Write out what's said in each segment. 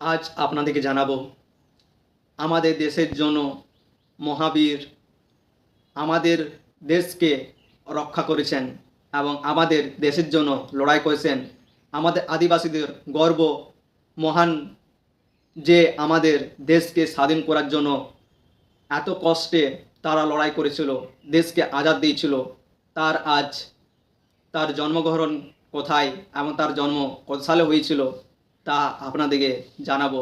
আজ আপনাদেরকে জানাব, আমাদের দেশের জন্য মহাবীর আমাদের দেশকে রক্ষা করেছেন এবং আমাদের দেশের জন্য লড়াই করেছেন। আমাদের আদিবাসীদের গর্ব মহান যে আমাদের দেশকে স্বাধীন করার জন্য এত কষ্টে তারা লড়াই করেছিল, দেশকে আজাদ দিয়েছিল। তার আজ তার জন্মগ্রহণ কোথায় এবং তার জন্ম কত সালে হয়েছিল তা আপনাদেরকে জানাব।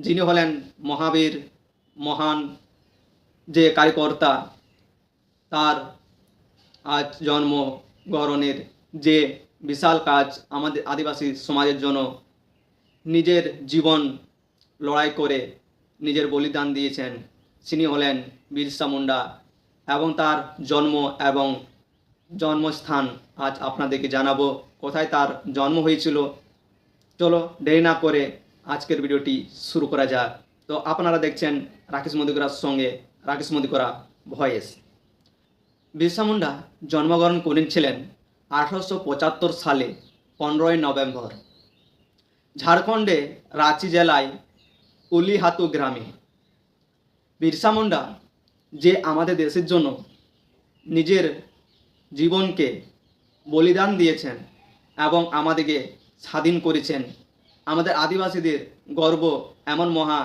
যিনি হলেন মহাবীর, মহান যে কার্যকর্তা তার আজ জন্মগ্রহণের যে বিশাল কাজ আমাদের আদিবাসী সমাজের জন্য নিজের জীবন লড়াই করে নিজের বলিদান দিয়েছেন, তিনি হলেন বিরসা মুন্ডা এবং তার জন্ম এবং জন্মস্থান আজ আপনাদেরকে জানাব। কোথায় তার জন্ম হয়েছিল চলো দেরি না করে আজকের ভিডিওটি শুরু করা যাক। তো আপনারা দেখছেন রাকেশ মদিকরার সঙ্গে রাকেশ মদিকরা ভয়েস। বিরসা মুন্ডা জন্মগ্রহণ করেছিলেন আঠারোশো পঁচাত্তর সালে, পনেরোই নভেম্বর। ঝাড়খণ্ডে রাঁচি জেলায় উলিহাতু গ্রামে। বিরসা মুন্ডা যে আমাদের দেশের জন্য নিজের জীবনকে বলিদান দিয়েছেন এবং আমাদেরকে স্বাধীন করেছেন। আমাদের আদিবাসীদের গর্ব এমন মহা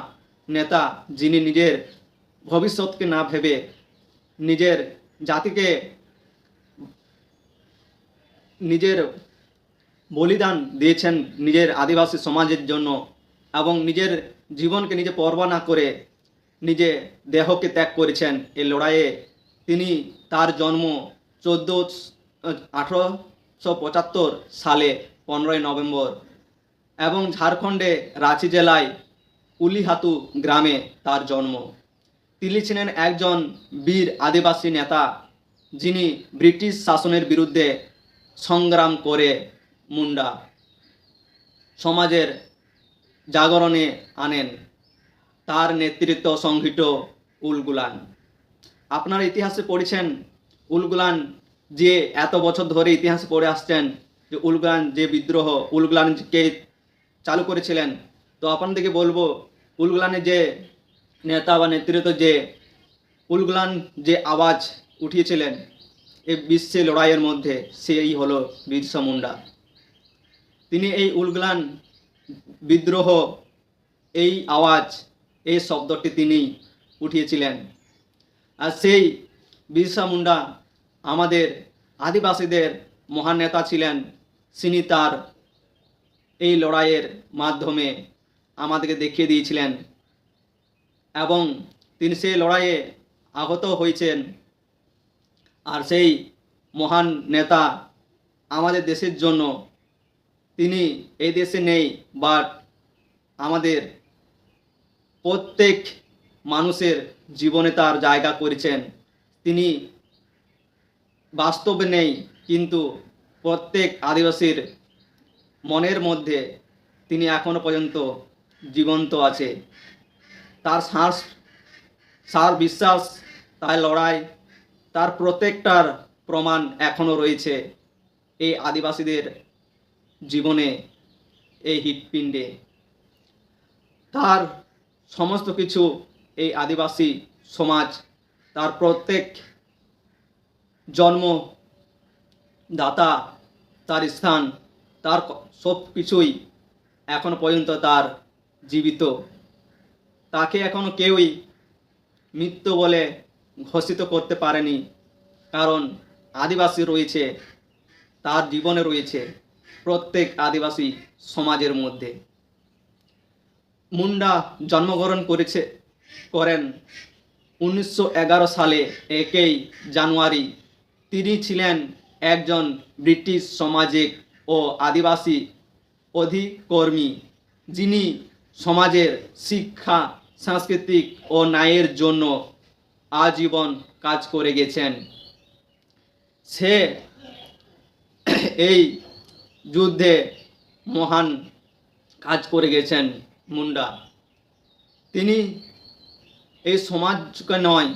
নেতা যিনি নিজের ভবিষ্যৎকে না ভেবে নিজের জাতিকে নিজের বলিদান দিয়েছেন নিজের আদিবাসী সমাজের জন্য এবং নিজের জীবনকে নিজে পরবা না করে নিজে দেহকে ত্যাগ করেছেন। এই লড়াইয়ে তিনি তার জন্ম চোদ্দ, আঠারোশো সালে পনেরোই নভেম্বর এবং ঝাড়খণ্ডে রাঁচি জেলায় উলিহাতু গ্রামে তার জন্ম। তিনি ছিলেন একজন বীর আদিবাসী নেতা যিনি ব্রিটিশ শাসনের বিরুদ্ধে সংগ্রাম করে মুন্ডা সমাজের জাগরণে আনেন। তার নেতৃত্ব সংহিত উলগুলান আপনারা ইতিহাসে পড়েছেন উলগুলান যে এত বছর ধরে ইতিহাসে পড়ে আসছেন যে উলগুলান যে বিদ্রোহ উলগুলানকে চালু করেছিলেন। তো আপনাদেরকে বলব উলগুলানের যে নেতা বা নেতৃত্ব যে উলগুলান যে আওয়াজ উঠিয়েছিলেন এই বিশ্বে লড়াইয়ের মধ্যে, সেই হলো বিরসা মুন্ডা। তিনি এই উলগুলান বিদ্রোহ, এই আওয়াজ, এই শব্দটি তিনি উঠিয়েছিলেন। আর সেই বিরসা মুন্ডা আমাদের আদিবাসীদের মহান নেতা ছিলেন তিনি তার এই লড়াইয়ের মাধ্যমে আমাদেরকে দেখিয়ে দিয়েছিলেন এবং তিনি সেই লড়াইয়ে আহত হয়েছেন। আর সেই মহান নেতা আমাদের দেশের জন্য, তিনি এই দেশে নেই বাট আমাদের প্রত্যেক মানুষের জীবনে তার জায়গা করেছেন। তিনি বাস্তবে নেই, কিন্তু প্রত্যেক আদিবাসীর মনের মধ্যে তিনি এখনও পর্যন্ত জীবন্ত আছে। তার শ্বাস সার বিশ্বাস, তার লড়াই, তার প্রত্যেকটার প্রমাণ এখনও রয়েছে এই আদিবাসীদের জীবনে এই হৃৎপিণ্ডে। তার সমস্ত কিছু এই আদিবাসী সমাজ, তার প্রত্যেক জন্ম দাতা, তার স্থান, তার সব কিছুই এখনও পর্যন্ত তার জীবিত। তাকে এখনও কেউই মৃত্যু বলে ঘোষিত করতে পারেনি, কারণ আদিবাসী রয়েছে, তার জীবনে রয়েছে প্রত্যেক আদিবাসী সমাজের মধ্যে। মুন্ডা জন্মগ্রহণ করেছে, করেন উনিশশো এগারো সালে, একই জানুয়ারি। তিনি ছিলেন একজন ব্রিটিশ সামাজিক ও আদিবাসী অধিকর্মী, যিনি সমাজের শিক্ষা, সাংস্কৃতিক ও ন্যায়ের জন্য আজীবন কাজ করে গেছেন। সে এই যুদ্ধে মহান কাজ করে গেছেন মুন্ডা। তিনি এই সমাজকে নয়,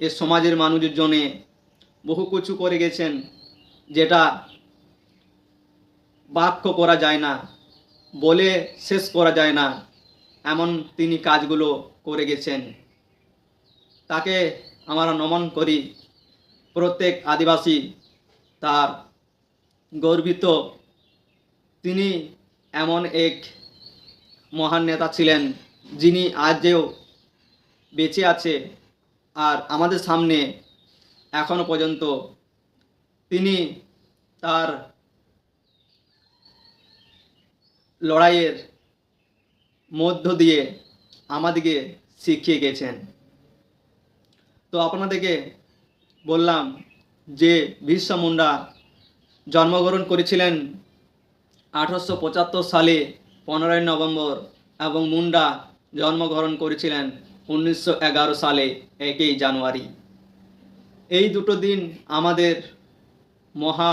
এই সমাজের মানুষের জন্যে বহু কিছু করে গেছেন। যেটা বাক্য করা যায় না, বলে শেষ করা যায় না, এমন তিনি কাজগুলো করে গেছেন। তাকে আমরা নমন করি। প্রত্যেক আদিবাসী তার গর্বিত। তিনি এমন এক মহান নেতা ছিলেন যিনি আজও বেঁচে আছে আর আমাদের সামনে এখনও পর্যন্ত তিনি তার লড়াইয়ের মধ্য দিয়ে আমাদেরকে শিখিয়ে গেছেন। তো আপনাদেরকে বললাম যে বিরসা মুন্ডা জন্মগ্রহণ করেছিলেন আঠারোশো পঁচাত্তর সালে পনেরোই নভেম্বর এবং মুন্ডা জন্মগ্রহণ করেছিলেন উনিশশো এগারো সালে একই জানুয়ারি। এই দুটো দিন আমাদের মহা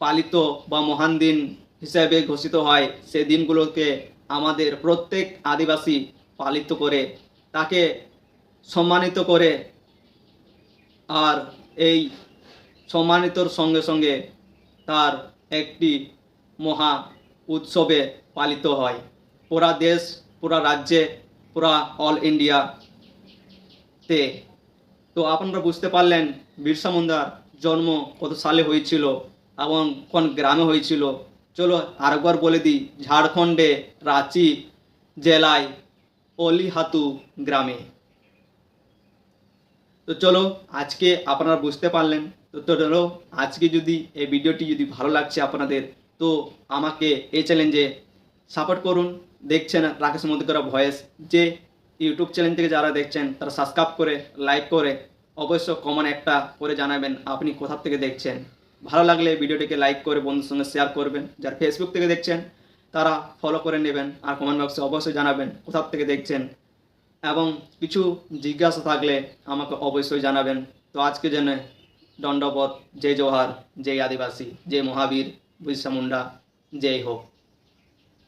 পালিত বা মহান দিন হিসেবে ঘোষিত হয়। সেই দিনগুলোকে আমাদের প্রত্যেক আদিবাসী পালিত করে, তাকে সম্মানিত করে আর এই সম্মানিতর সঙ্গে সঙ্গে তার একটি মহা উৎসবে পালিত হয়। পুরা দেশ, পুরা রাজ্যে, পুরা অল ইন্ডিয়াতে। তো আপনারা বুঝতে পারলেন, বিরসা মুন্ডার জন্ম কত সালে হয়েছিল এবং কোন গ্রামে হয়েছিল? চলো আরেকবার বলে দিই, ঝাড়খণ্ডে রাঁচি জেলায় অলিহাতু গ্রামে। তো চলো আজকে আপনারা বুঝতে পারলেন। তো চলো আজকে যদি এই ভিডিওটি যদি ভালো লাগছে আপনাদের, তো আমাকে এই চ্যালেঞ্জে সাপোর্ট করুন। দেখছেন রাকেশ মধ্যকরা ভয়েস যে ইউটিউব চ্যানেল থেকে যারা দেখছেন, তারা সাবস্ক্রাইব করে, লাইক করে অবশ্য কমেন্ট একটা করে জানাবেন, আপনি কোথা থেকে দেখছেন? ভালো লাগলে ভিডিওটিকে লাইক করে বন্ধুর সঙ্গে শেয়ার করবেন। যারা ফেসবুক থেকে দেখছেন, তারা ফলো করে নেবেন আর কমেন্ট বক্সে অবশ্যই জানাবেন কোথা থেকে দেখছেন। এবং কিছু জিজ্ঞাসা থাকলে আমাকে অবশ্যই জানাবেন। তো আজকে জন্য দণ্ডপথ, জয় জোহার জয় আদিবাসী, জয় মহাবীর, বিরসা মুন্ডা, জয় হোক।